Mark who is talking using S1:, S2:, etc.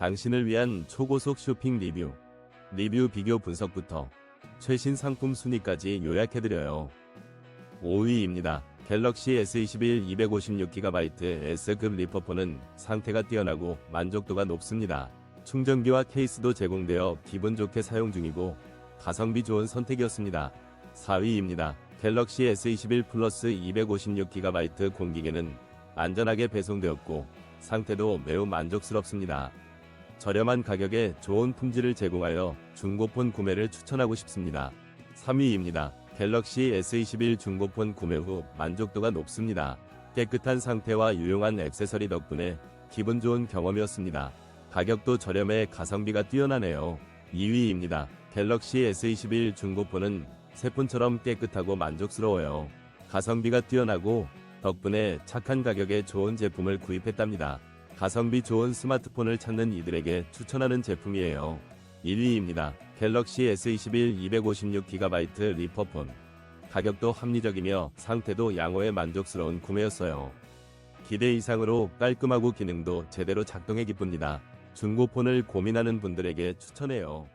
S1: 당신을 위한 초고속 쇼핑 리뷰, 리뷰 비교 분석부터 최신 상품 순위까지 요약해드려요. 5위입니다. 갤럭시 S21 256GB S급 리퍼폰은 상태가 뛰어나고 만족도가 높습니다. 충전기와 케이스도 제공되어 기분 좋게 사용 중이고 가성비 좋은 선택이었습니다. 4위입니다. 갤럭시 S21 플러스 256GB 공기계는 안전하게 배송되었고 상태도 매우 만족스럽습니다. 저렴한 가격에 좋은 품질을 제공하여 중고폰 구매를 추천하고 싶습니다. 3위입니다. 갤럭시 S21 중고폰 구매 후 만족도가 높습니다. 깨끗한 상태와 유용한 액세서리 덕분에 기분 좋은 경험이었습니다. 가격도 저렴해 가성비가 뛰어나네요. 2위입니다. 갤럭시 S21 중고폰은 새 폰처럼 깨끗하고 만족스러워요. 가성비가 뛰어나고 덕분에 착한 가격에 좋은 제품을 구입했답니다. 가성비 좋은 스마트폰을 찾는 이들에게 추천하는 제품이에요. 1위입니다. 갤럭시 S21 256GB 리퍼폰. 가격도 합리적이며 상태도 양호해 만족스러운 구매였어요. 기대 이상으로 깔끔하고 기능도 제대로 작동해 기쁩니다. 중고폰을 고민하는 분들에게 추천해요.